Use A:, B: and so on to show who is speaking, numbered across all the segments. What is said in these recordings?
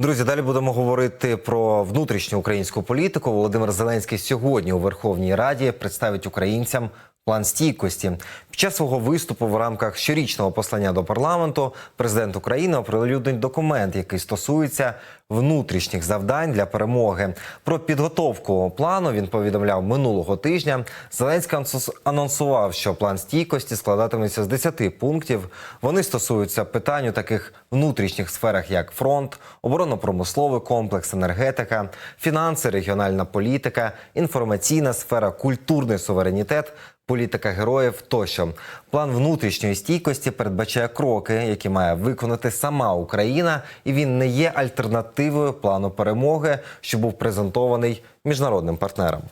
A: Друзі, далі будемо говорити про внутрішню українську політику. Володимир Зеленський сьогодні у Верховній Раді представить українцям план стійкості. Під час свого виступу в рамках щорічного послання до парламенту президент України оприлюднить документ, який стосується внутрішніх завдань для перемоги. Про підготовку плану він повідомляв минулого тижня. Зеленський анонсував, що план стійкості складатиметься з 10 пунктів. Вони стосуються питань у таких внутрішніх сферах, як фронт, оборонно-промисловий комплекс, енергетика, фінанси, регіональна політика, інформаційна сфера, культурний суверенітет. Політика героїв тощо план внутрішньої стійкості передбачає кроки, які має виконати сама Україна, і він не є альтернативою плану перемоги, що був презентований міжнародним партнерам.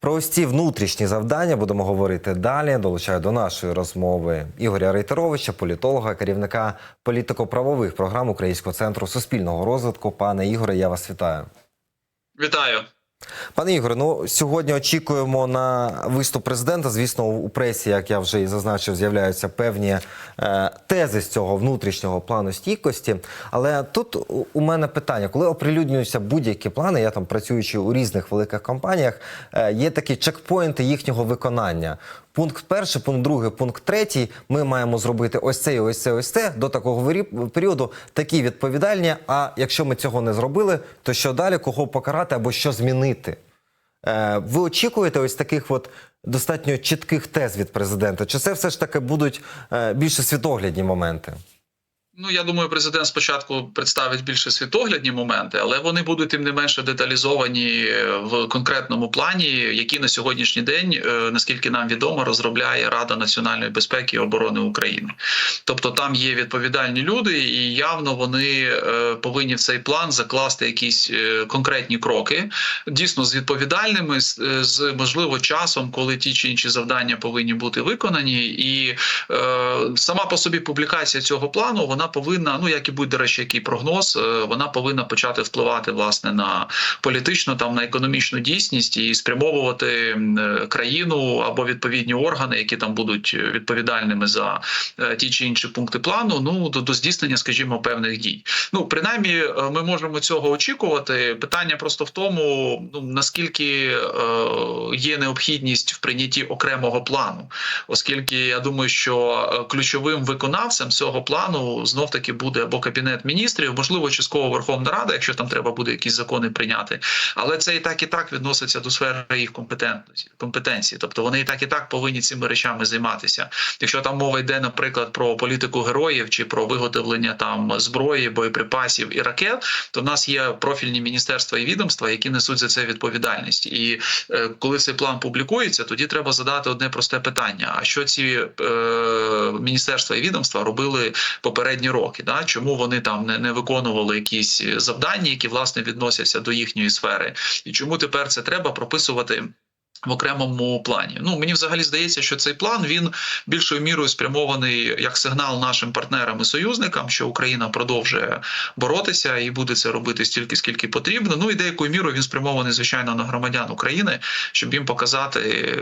A: Про ось ці внутрішні завдання будемо говорити далі. Долучаю до нашої розмови Ігоря Рейтеровича, політолога, керівника політико-правових програм Українського центру суспільного розвитку. Пане Ігоре, я вас вітаю.
B: Вітаю.
A: Пане Ігоре, ну сьогодні очікуємо на виступ президента. Звісно, у пресі, як я вже і зазначив, з'являються певні е, тези з цього внутрішнього плану стійкості. Але тут у- мене питання: коли оприлюднюються будь-які плани, я там працюючи у різних великих компаніях, е, є такі чекпоінти їхнього виконання. Пункт перший, пункт другий, пункт третій. Ми маємо зробити ось це, і ось це, ось це до такого періоду. Такі відповідальні. А якщо ми цього не зробили, то що далі, кого покарати або що змінити? Е, ви очікуєте ось таких от достатньо чітких тез від президента? Чи це все ж таки будуть е, більше світоглядні моменти?
B: Ну я думаю, президент спочатку представить більше світоглядні моменти, але вони будуть тим не менше деталізовані в конкретному плані, який на сьогоднішній день, е, наскільки нам відомо, розробляє Рада національної безпеки і оборони України. Тобто там є відповідальні люди, і явно вони е, повинні в цей план закласти якісь е, конкретні кроки, дійсно з відповідальними, з, можливо часом, коли ті чи інші завдання повинні бути виконані, і е, сама по собі публікація цього плану вона повинна, ну як і будь до речі, який прогноз, е, вона повинна почати впливати власне на політичну там на економічну дійсність і спрямовувати е, країну або відповідні органи, які там будуть відповідальними за е, ті чи інші пункти плану. Ну до, до здійснення, скажімо, певних дій. Ну принаймні, ми можемо цього очікувати. Питання просто в тому, ну наскільки є необхідність в прийнятті окремого плану, оскільки я думаю, що ключовим виконавцем цього плану знов таки буде або кабінет міністрів, можливо, частково Верховна Рада, якщо там треба буде якісь закони прийняти. Але це і так і так відноситься до сфери їх компетенції. Тобто вони і так і так повинні цими речами займатися. Якщо там мова йде, наприклад, про політику героїв чи про виготовлення там зброї, боєприпасів і ракет, то в нас є профільні міністерства і відомства, які несуть за це відповідальність. І е, коли цей план публікується, тоді треба задати одне просте питання: а що ці е, міністерства і відомства робили попередні роки? Да? Чому вони там не, не виконували якісь завдання, які власне відносяться до їхньої сфери, і чому тепер це треба прописувати? В окремому плані. Ну мені взагалі здається, що цей план він більшою мірою спрямований як сигнал нашим партнерам і союзникам, що Україна продовжує боротися і буде це робити стільки, скільки потрібно. Ну і деякою мірою він спрямований звичайно на громадян України, щоб їм показати,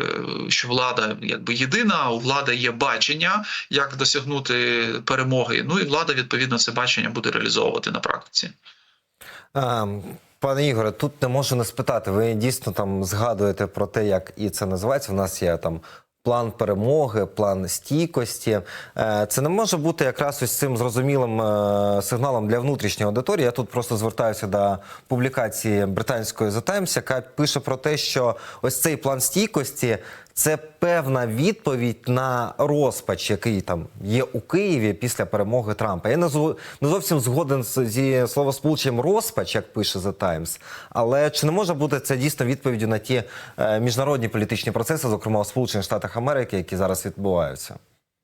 B: що влада якби єдина, у влади є бачення, як досягнути перемоги. Ну і влада відповідно це бачення буде реалізовувати на практиці.
A: А, пане Ігоре, тут не можу не спитати. Ви дійсно там згадуєте про те, як і це називається. У нас є там. План перемоги, план стійкості. Е, Це не може бути якраз ось цим зрозумілим е, сигналом для внутрішньої аудиторії. Я тут просто звертаюся до публікації британської The Times, яка пише про те, що ось цей план стійкості це певна відповідь на розпач, який там є у Києві після перемоги Трампа. Я не зо- не зовсім згоден зі словосполученням розпач, як пише The Times. Але чи не може бути це дійсно відповіддю на ті е, міжнародні політичні процеси, зокрема у Сполучених Штатах Америки, які зараз відбуваються?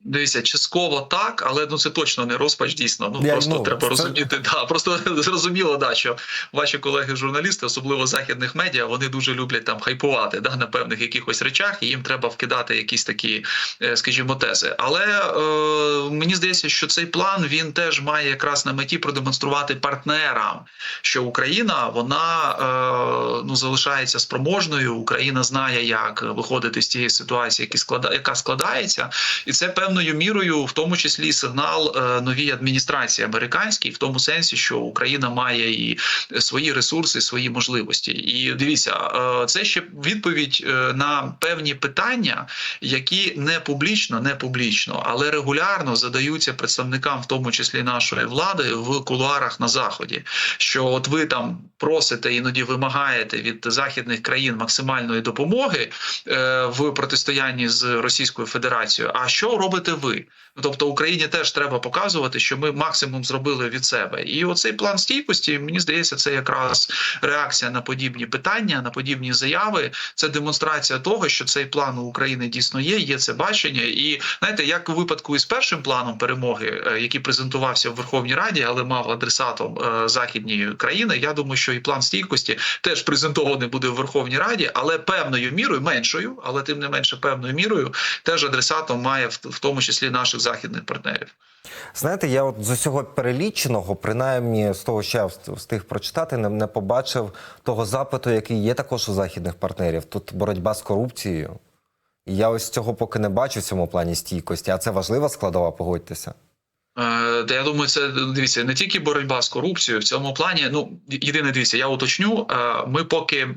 B: Дивіться, частково так, але ну це точно не розпач. Дійсно, ну
A: Я,
B: просто
A: ну,
B: треба
A: це-
B: розуміти. Да, просто зрозуміло, да, що ваші колеги-журналісти, особливо західних медіа, вони дуже люблять там хайпувати да, на певних якихось речах, і їм треба вкидати якісь такі, е, скажімо, тези. Але е, мені здається, що цей план він теж має якраз на меті продемонструвати партнерам, що Україна вона е, ну залишається спроможною. Україна знає, як виходити з тієї ситуації, які склада, яка складається, і це певною певною мірою, в тому числі сигнал е, новій адміністрації американській, в тому сенсі, що Україна має і свої ресурси, свої можливості. І дивіться, е, це ще відповідь е, на певні питання, які не публічно, не публічно, але регулярно задаються представникам, в тому числі нашої влади, в кулуарах на заході. Що от ви там просите іноді вимагаєте від західних країн максимальної допомоги в протистоянні з Російською Федерацією. А що робите ви? Ну, Тобто Україні теж треба показувати, що ми максимум зробили від себе. І оцей план стійкості, мені здається, це якраз реакція на подібні питання, на подібні заяви. Це демонстрація того, що цей план у України дійсно є, є це бачення. І знаєте, як у випадку із першим планом перемоги, е, який презентувався в Верховній Раді, але мав адресатом е, західні країни. Я думаю, що і план стійкості теж презентований буде в Верховній Раді, але певною мірою, меншою, але тим не менше певною мірою, теж адресатом має в, в тому числі наших західних партнерів.
A: Знаєте, я от з усього переліченого, принаймні з того, що я встиг прочитати, не, не побачив того запиту, який є також у західних партнерів. Тут боротьба з корупцією. І я ось цього поки не бачу в цьому плані стійкості, а це важлива складова, погодьтеся.
B: Е, Та я думаю, це дивіться не тільки боротьба з корупцією в цьому плані. Ну єдине дивіться, я уточню. е, Ми поки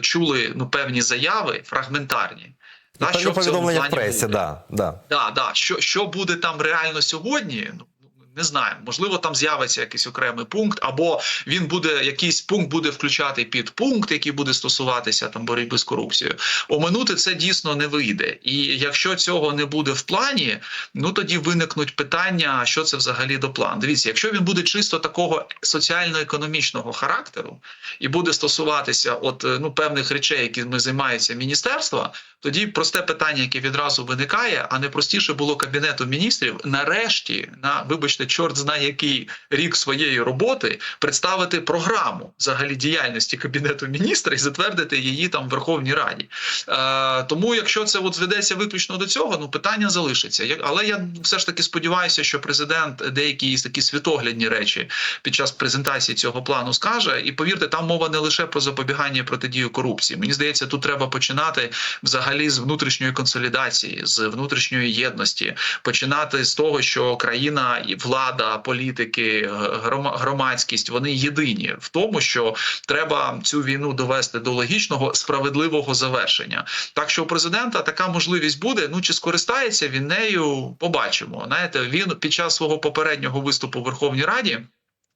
B: чули ну певні заяви фрагментарні. Та, що в цьому
A: в пресі,
B: буде.
A: да, да.
B: Да, да. Що, що буде там реально сьогодні? Ну не знаю. Можливо, там з'явиться якийсь окремий пункт, або він буде якийсь пункт буде включати під пункт, який буде стосуватися там боротьби з корупцією. Оминути це дійсно не вийде. І якщо цього не буде в плані, ну тоді виникнуть питання, що це взагалі до плану. Дивіться, якщо він буде чисто такого соціально-економічного характеру і буде стосуватися от е, ну певних речей, якими займається міністерство, тоді просте питання, яке відразу виникає, а не простіше було кабінету міністрів, нарешті, на вибачте, чорт знає який рік своєї роботи представити програму взагалі діяльності кабінету міністра і затвердити її там в Верховній Раді. Е, тому, якщо це от зведеться виключно до цього, ну питання залишиться. Але я все ж таки сподіваюся, що президент деякі такі світоглядні речі під час презентації цього плану скаже. І повірте, там мова не лише про запобігання і протидію корупції. Мені здається, тут треба починати взагалі з внутрішньої консолідації, з внутрішньої єдності, починати з того, що країна і влада, політики, грома- громадськість вони єдині в тому, що треба цю війну довести до логічного справедливого завершення. Так що у президента така можливість буде. Ну чи скористається він нею? Побачимо. Знаєте, він під час свого попереднього виступу в Верховній Раді.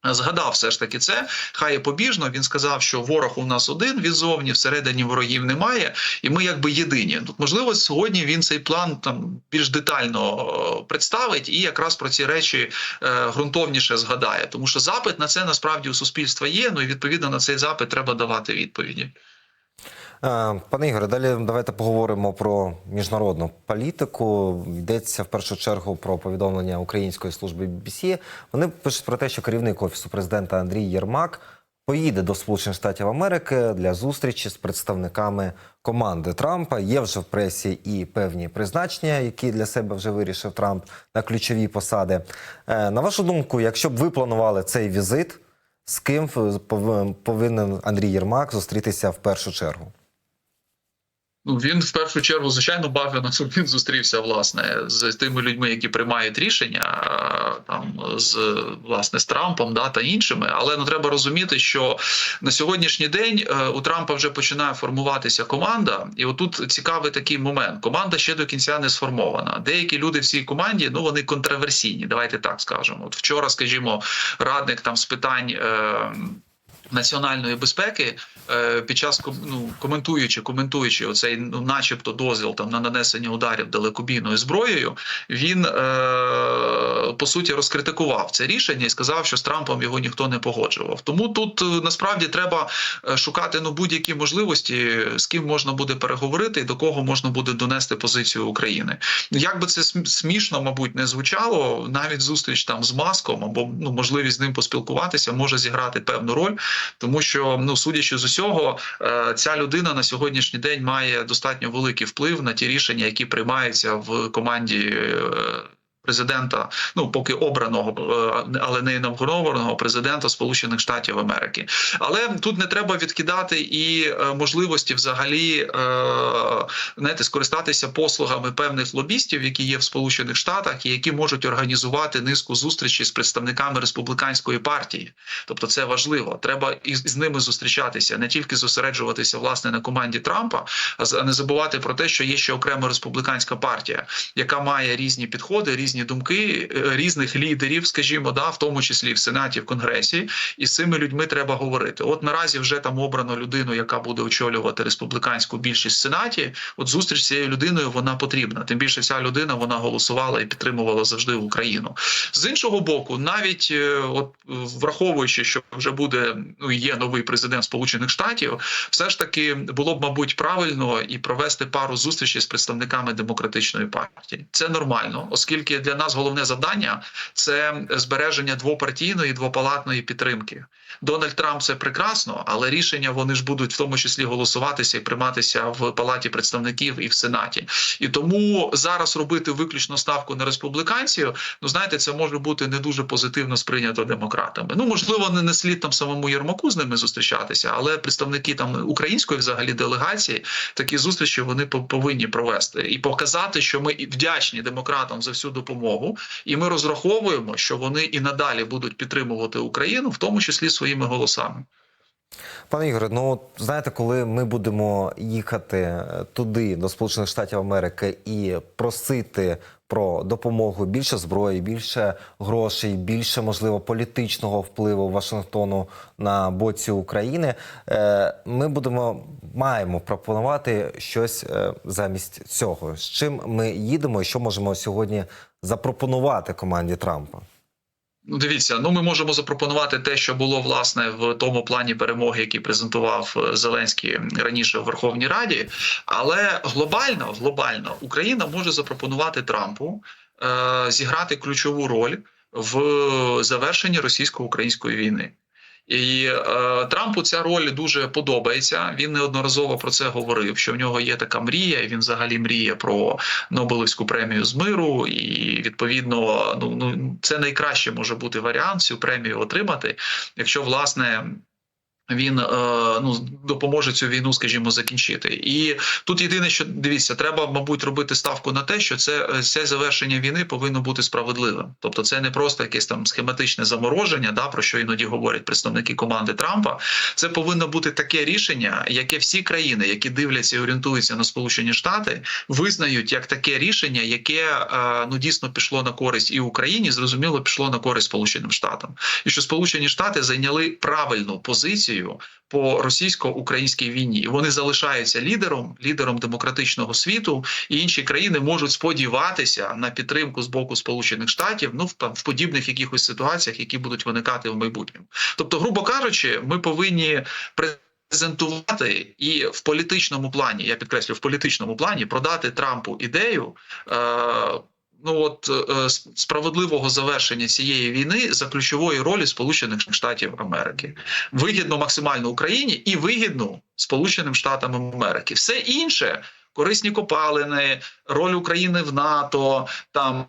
B: Згадав все ж таки це, хай побіжно. Він сказав, що ворог у нас один відзовні, всередині ворогів немає, і ми якби єдині. Тут можливо сьогодні він цей план там більш детально е, представить і якраз про ці речі е, ґрунтовніше згадає. Тому що запит на це насправді у суспільства є. Ну і відповідно на цей запит треба давати відповіді.
A: Е, Пане Ігоре, далі давайте поговоримо про міжнародну політику. Йдеться в першу чергу про повідомлення Української служби BBC. Вони пишуть про те, що керівник офісу президента Андрій Єрмак поїде до Сполучених Штатів Америки для зустрічі з представниками команди Трампа. Є вже в пресі і певні призначення, які для себе вже вирішив Трамп на ключові посади. Е, На вашу думку, якщо б ви планували цей візит, з ким пов- повинен Андрій Єрмак зустрітися в першу чергу?
B: Ну він в першу чергу, звичайно, щоб він зустрівся власне з тими людьми, які приймають рішення там з власне з Трампом да та іншими. Але ну треба розуміти, що на сьогоднішній день е, у Трампа вже починає формуватися команда, і отут цікавий такий момент. Команда ще до кінця не сформована. Деякі люди в цій команді ну вони контроверсійні. Давайте так скажемо. От вчора, скажімо, радник там з питань. Е, Національної безпеки е, під час ну, коментуючи, коментуючи оцей, ну, начебто, дозвіл там на нанесення ударів далекобійною зброєю, він е, по суті розкритикував це рішення і сказав, що з Трампом його ніхто не погоджував. Тому тут е, насправді треба е, шукати ну будь-які можливості, з ким можна буде переговорити і до кого можна буде донести позицію України. Як би це смішно, мабуть, не звучало, навіть зустріч там з маском або ну можливість з ним поспілкуватися може зіграти певну роль, тому що ну судячи з усього, е, ця людина на сьогоднішній день має достатньо великий вплив на ті рішення, які приймаються в команді. Президента, ну поки обраного, е, але не інавгурованого президента Сполучених Штатів Америки. Але тут не треба відкидати і е, можливості взагалі е, знаєте, скористатися послугами певних лобістів, які є в Сполучених Штатах, і які можуть організувати низку зустрічей з представниками республіканської партії. Тобто, це важливо. Треба із, ними зустрічатися, не тільки зосереджуватися власне на команді Трампа, а не забувати про те, що є ще окрема республіканська партія, яка має різні підходи, різні думки, е, різних лідерів, скажімо, да, в тому числі в сенаті, в конгресі, і з цими людьми треба говорити. От наразі вже там обрано людину, яка буде очолювати республіканську більшість в сенаті. От зустріч з цією людиною вона потрібна. Тим більше ця людина вона голосувала і підтримувала завжди Україну. З іншого боку, навіть е, от враховуючи, що вже буде ну є новий президент Сполучених Штатів, все ж таки було б, мабуть, правильно і провести пару зустрічей з представниками демократичної партії. Це нормально, оскільки для нас головне завдання це збереження двопартійної двопалатної підтримки. Дональд Трамп це прекрасно, але рішення вони ж будуть в тому числі голосуватися і прийматися в палаті представників і в сенаті. І тому зараз робити виключно ставку на республіканців, ну знаєте, це може бути не дуже позитивно сприйнято демократами. Ну можливо, не, не слід там самому Єрмаку з ними зустрічатися, але представники там української взагалі делегації такі зустрічі вони по- повинні провести і показати, що ми вдячні демократам за всю допомогу, і ми розраховуємо, що вони і надалі будуть підтримувати Україну, в тому числі своїми голосами.
A: Пане Ігоре, ну знаєте, коли ми будемо їхати е, туди, до Сполучених Штатів Америки, і просити про допомогу більше зброї, більше грошей, більше можливо політичного впливу Вашингтону на боці України, е, ми будемо маємо пропонувати щось е, замість цього. З чим ми їдемо, і що можемо сьогодні запропонувати команді Трампа?
B: Ну, дивіться, ну ми можемо запропонувати те, що було власне в тому плані перемоги, який презентував е, Зеленський раніше в Верховній Раді. Але глобально, глобально Україна може запропонувати Трампу е, зіграти ключову роль в завершенні російсько-української війни. І е, Трампу ця роль дуже подобається. Він неодноразово про це говорив. Що в нього є така мрія. і Він взагалі мріє про Нобелівську премію з миру, і відповідно, ну ну це найкраще може бути варіант цю премію отримати, якщо власне. Він е, ну допоможе цю війну, скажімо, закінчити. І тут єдине, що дивіться, треба, мабуть, робити ставку на те, що це, е, це завершення війни повинно бути справедливим. Тобто, це не просто якесь там схематичне замороження, да про що іноді говорять представники команди Трампа. Це повинно бути таке рішення, яке всі країни, які дивляться і орієнтуються на Сполучені Штати, визнають як таке рішення, яке е, ну дійсно пішло на користь і Україні, зрозуміло, пішло на користь Сполученим Штатам, і що Сполучені Штати зайняли правильну позицію по російсько-українській війні. І Вони залишаються лідером, лідером демократичного світу, і інші країни можуть сподіватися на підтримку з боку Сполучених Штатів, ну в, там, в подібних якихось ситуаціях, які будуть виникати в майбутньому. Тобто, грубо кажучи, ми повинні презентувати і в політичному плані, я підкреслю, в політичному плані продати Трампу ідею. Е- Ну от е, справедливого завершення цієї війни за ключової ролі Сполучених Штатів Америки вигідно максимально Україні і вигідно Сполученим Штатам Америки. Все інше корисні копалини, роль України в НАТО, там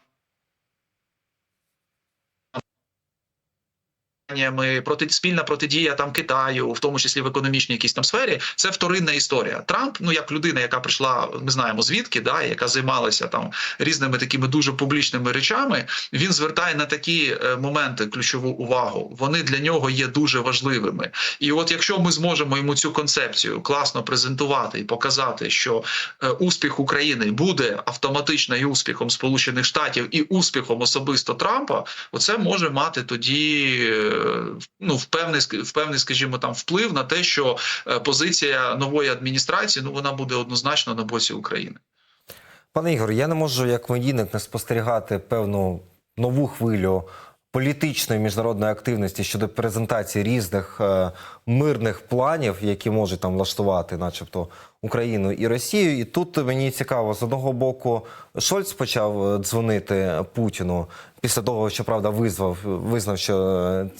B: проти спільна протидія там Китаю, в тому числі в економічній якійсь там сфері, це вторинна історія. Трамп, ну як людина, яка прийшла, ми знаємо звідки, да, яка займалася там різними такими дуже публічними речами. Він звертає на такі е, моменти ключову увагу. Вони для нього є дуже важливими. І от якщо ми зможемо йому цю концепцію класно презентувати і показати, що е, успіх України буде автоматично і успіхом Сполучених Штатів і успіхом особисто Трампа, оце може мати тоді. Е, ну в певний в певний, скажімо, там вплив на те, що е, позиція нової адміністрації ну вона буде однозначно на боці України.
A: Пане Ігор, я не можу як медійник не спостерігати певну нову хвилю політичної міжнародної активності щодо презентації різних е, мирних планів, які можуть там влаштувати, начебто, Україну і Росію. І тут мені цікаво, з одного боку, Шольц почав е, дзвонити Путіну після того, що правда визвав, визнав, що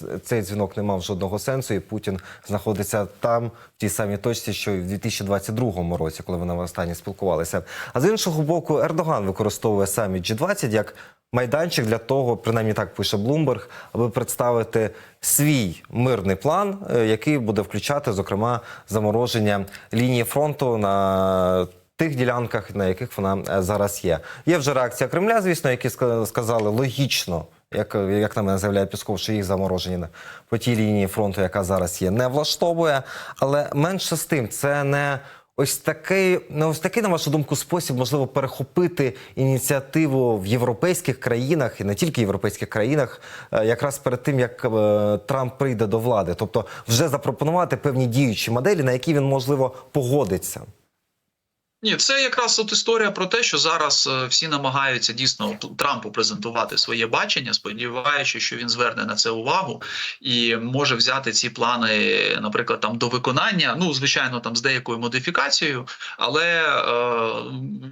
A: е, цей дзвінок не мав жодного сенсу, і Путін знаходиться там, в тій самій точці, що і в 2022 році, коли вони останнє спілкувалися. А з іншого боку, Ердоган використовує саміт G20 як майданчик для того, принаймні так пише Блумберг, аби представити свій мирний план, е, який буде включати, зокрема, замороження лінії фронту на тих ділянках, на яких вона е, зараз є. Є вже реакція Кремля, звісно, які ска- сказали логічно. Як, як на мене заявляє Пісков, що їх замороження на- по тій лінії фронту, яка зараз є, не влаштовує. Але менше з тим, це не ось такий, ну, ось такий, на вашу думку, спосіб можливо перехопити ініціативу в європейських країнах і не тільки європейських країнах, е, якраз перед тим як е, Трамп прийде до влади, тобто вже запропонувати певні діючі моделі, на які він можливо погодиться.
B: Ні, це якраз от історія про те, що зараз е, всі намагаються дійсно Трампу презентувати своє бачення, сподіваючись, що він зверне на це увагу і може взяти ці плани, наприклад, там до виконання. Ну, звичайно, там з деякою модифікацією, але е,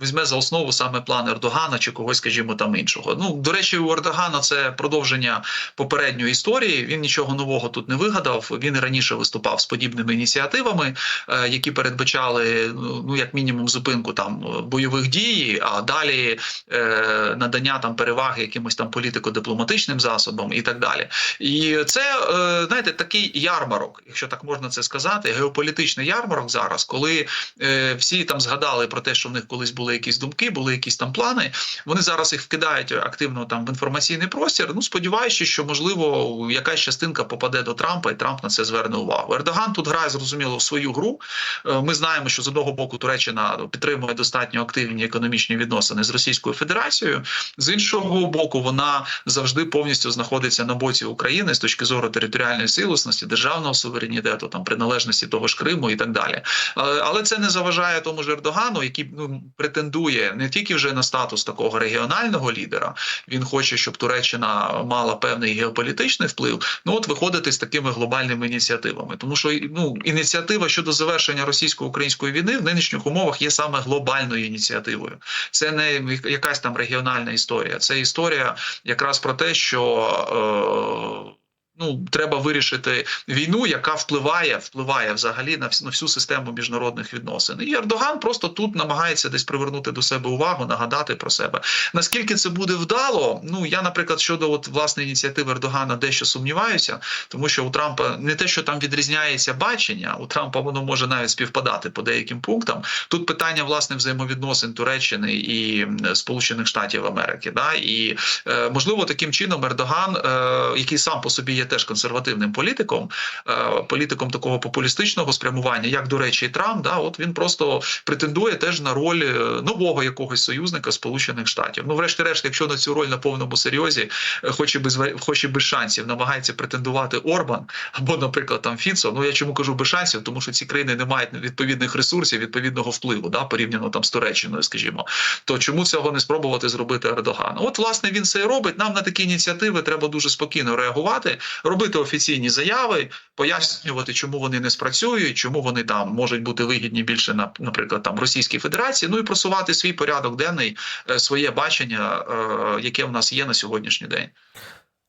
B: візьме за основу саме план Ердогана чи когось, скажімо, там іншого. Ну до речі, у Ердогана це продовження попередньої історії. Він нічого нового тут не вигадав. Він раніше виступав з подібними ініціативами, е, які передбачали ну ну, як мінімум зупинку там бойових дій, а далі е, надання там переваги якимось там політико-дипломатичним засобам і так далі. І це е, знаєте такий ярмарок, якщо так можна це сказати, геополітичний ярмарок зараз, коли е, всі там згадали про те, що в них колись були якісь думки, були якісь там плани. Вони зараз їх вкидають активно там в інформаційний простір. Ну сподіваючись, що можливо якась частинка попаде до Трампа, і Трамп на це зверне увагу. Ердоган тут грає зрозуміло свою гру. Е, Ми знаємо, що з одного боку Туреччина підтримує достатньо активні економічні відносини з Російською Федерацією. З іншого боку, вона завжди повністю знаходиться на боці України з точки зору територіальної цілісності, державного суверенітету, там приналежності того ж Криму і так далі. Е, Але це не заважає тому ж Ердогану, який ну претендує не тільки вже на статус такого регіонального лідера. Він хоче, щоб Туреччина мала певний геополітичний вплив. Ну от виходити з такими глобальними ініціативами, тому що ну ініціатива щодо завершення російсько-української війни в нинішніх умовах є саме глобальною ініціативою. Це не якась там регіональна історія. Це історія якраз про те, що. Е, Ну, треба вирішити війну, яка впливає, впливає взагалі на всю, на всю систему міжнародних відносин. І Ердоган просто тут намагається десь привернути до себе увагу, нагадати про себе. Наскільки це буде вдало? Ну я, наприклад, щодо от власне ініціативи Ердогана дещо сумніваюся, тому що у Трампа не те, що там відрізняється бачення, у Трампа воно може навіть співпадати по деяким пунктам. Тут питання власне взаємовідносин Туреччини і Сполучених Штатів Америки. Да? І е, можливо таким чином Ердоган, е, який сам по собі є теж консервативним політиком, е, політиком такого популістичного спрямування, як до речі, і Трамп, да, от він просто претендує теж на роль е, нового якогось союзника Сполучених Штатів. Ну, врешті-решт, якщо на цю роль на повному серйозі, е, хоч і без хоч і без шансів, намагається претендувати Орбан або, наприклад, там Фіцо. Ну я чому кажу без шансів, тому що ці країни не мають відповідних ресурсів, відповідного впливу, да, порівняно там з Туреччиною, скажімо. То чому цього не спробувати зробити Ердоган? От власне він це і робить. Нам на такі ініціативи треба дуже спокійно реагувати, робити офіційні заяви, пояснювати, чому вони не спрацюють, чому вони там можуть бути вигідні більше на, наприклад, там Російській Федерації. Ну і просувати свій порядок денний, е, своє бачення, е, яке в нас є на сьогоднішній день.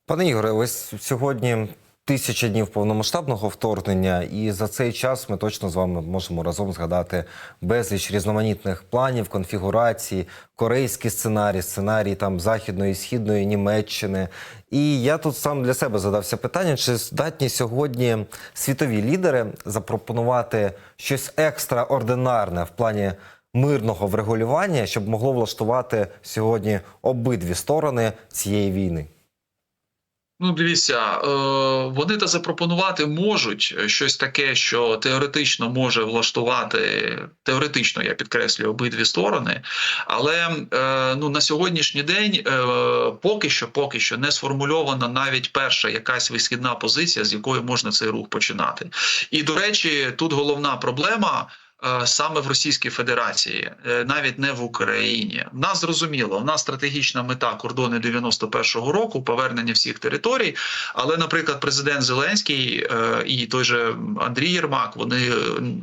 A: Пане Ігоре, ось сьогодні тисяча днів повномасштабного вторгнення, і за цей час ми точно з вами можемо разом згадати безліч різноманітних планів, конфігурацій, корейський сценарій, сценарій там західної, східної Німеччини. І я тут сам для себе задався питання, чи здатні сьогодні світові лідери запропонувати щось екстраординарне в плані мирного врегулювання, щоб могло влаштувати сьогодні обидві сторони цієї війни.
B: Ну, дивіться, е, вони та запропонувати можуть щось таке, що теоретично може влаштувати теоретично, я підкреслюю, обидві сторони. Але е, ну на сьогоднішній день е, поки що, поки що не сформульована навіть перша якась висхідна позиція, з якої можна цей рух починати. І до речі, тут головна проблема. Е, саме в Російській Федерації, е, навіть не в Україні. В нас зрозуміло, в нас стратегічна мета кордони 91-го року, повернення всіх територій. Але, наприклад, президент Зеленський е, і той же Андрій Єрмак, вони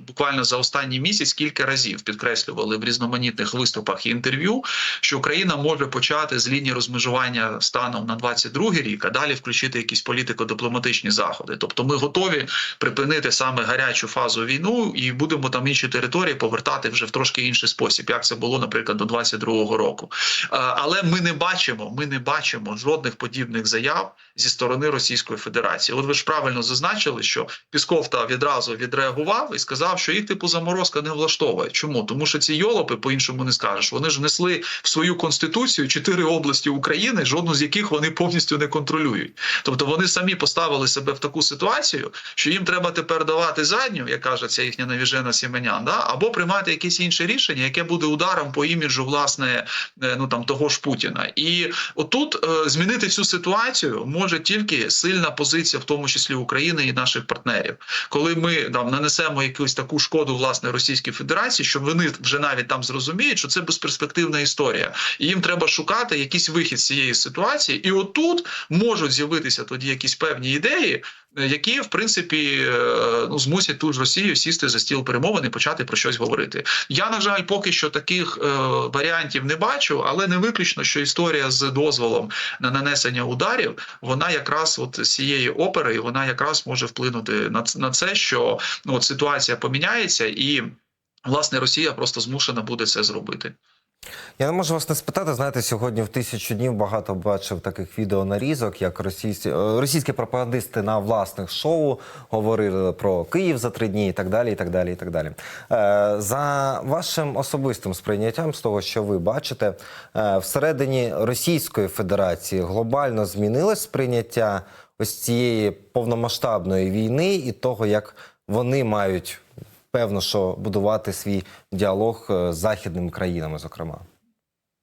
B: буквально за останній місяць кілька разів підкреслювали в різноманітних виступах і інтерв'ю, що Україна може почати з лінії розмежування станом на 22-й рік, а далі включити якісь політико-дипломатичні заходи. Тобто, ми готові припинити саме гарячу фазу війну і будемо там інші території повертати вже в трошки інший спосіб, як це було, наприклад, до 22-го року. Е, Але ми не бачимо, ми не бачимо жодних подібних заяв зі сторони Російської Федерації. От ви ж правильно зазначили, що Пісков та відразу відреагував і сказав, що їх типу заморозка не влаштовує. Чому? Тому що ці йолопи, по-іншому не скажеш, вони ж внесли в свою конституцію чотири області України, жодну з яких вони повністю не контролюють. Тобто вони самі поставили себе в таку ситуацію, що їм треба тепер давати задню, як каже ця їхня навіжена Сіменян, да? або приймати якесь інше рішення, яке буде ударом по іміджу власне е, ну там того ж Путіна. І отут е, змінити цю ситуацію може тільки сильна позиція, в тому числі України і наших партнерів. Коли ми там нанесемо якусь таку шкоду власне Російській Федерації, що вони вже навіть там зрозуміють, що це безперспективна історія, і їм треба шукати якийсь вихід з цієї ситуації, і отут можуть з'явитися тоді якісь певні ідеї, які в принципі е, ну змусять ту ж Росію сісти за стіл перемовин і почати про щось говорити. Я на жаль, поки що таких е, варіантів не бачу, але не виключно, що історія з дозволом на нанесення ударів, вона якраз от з цієї опери, вона якраз може вплинути на, на це, що ну от ситуація поміняється, і власне Росія просто змушена буде це зробити.
A: Я не можу вас не спитати. Знаєте, сьогодні в тисячу днів багато бачив таких відеонарізок, як російські, е, російські пропагандисти на власних шоу говорили про Київ за три дні і так далі. і так далі, і так далі. Е, За вашим особистим сприйняттям з того, що ви бачите, е, всередині Російської Федерації глобально змінилось сприйняття ось цієї повномасштабної війни і того, як вони мають певно, що будувати свій діалог е, з західними країнами, зокрема.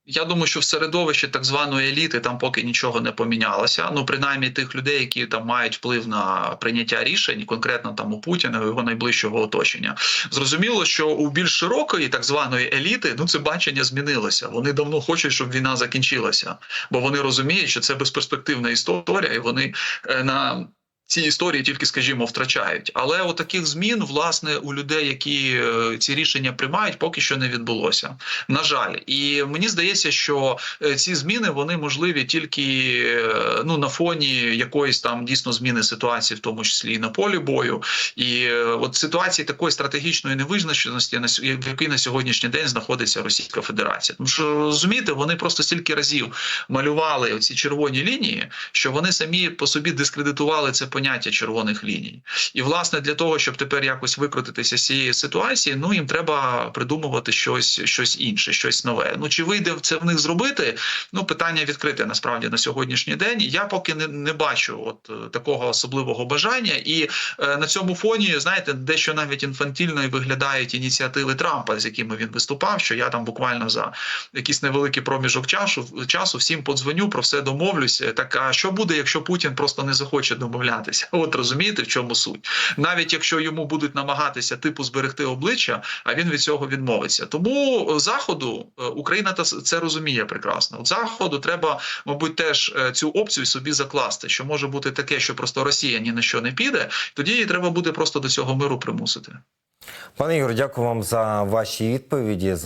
B: Я думаю, що в середовищі так званої еліти там поки нічого не помінялося. Ну, принаймні тих людей, які там мають вплив на прийняття рішень, конкретно там у Путіна його найближчого оточення. Зрозуміло, що у більш широкої так званої еліти ну це бачення змінилося. Вони давно хочуть, щоб війна закінчилася, бо вони розуміють, що це безперспективна історія, і вони е, на ці історії тільки, скажімо, втрачають. Але от таких змін, власне, у людей, які е, ці рішення приймають, поки що не відбулося. На жаль, і мені здається, що е, ці зміни вони можливі тільки е, ну на фоні якоїсь там дійсно зміни ситуації, в тому числі і на полі бою. І от ситуації такої стратегічної невизначеності, в якій на сьогоднішній день знаходиться Російська Федерація. Тому що розумієте, вони просто стільки разів малювали ці червоні лінії, що вони самі по собі дискредитували це поняття червоних ліній. І власне для того, щоб тепер якось викрутитися з цієї ситуації, ну їм треба придумувати щось, щось інше, щось нове. Ну чи вийде це в них зробити? Ну питання відкрите насправді на сьогоднішній день. Я поки не, не бачу от такого особливого бажання, і е, на цьому фоні, знаєте, дещо навіть інфантільно виглядають ініціативи Трампа, з якими він виступав. Що я там буквально за якийсь невеликий проміжок часу часу всім подзвоню, про все домовлюся. Так а що буде, якщо Путін просто не захоче домовлятися? От розумієте, в чому суть? Навіть якщо йому будуть намагатися типу зберегти обличчя, а він від цього відмовиться. Тому е, заходу е, Україна та це розуміє прекрасно. От заходу треба, мабуть, теж е, цю опцію собі закласти, що може бути таке, що просто Росія ні на що не піде. Тоді її треба буде просто до цього миру примусити.
A: Пане Ігор, дякую вам за ваші відповіді.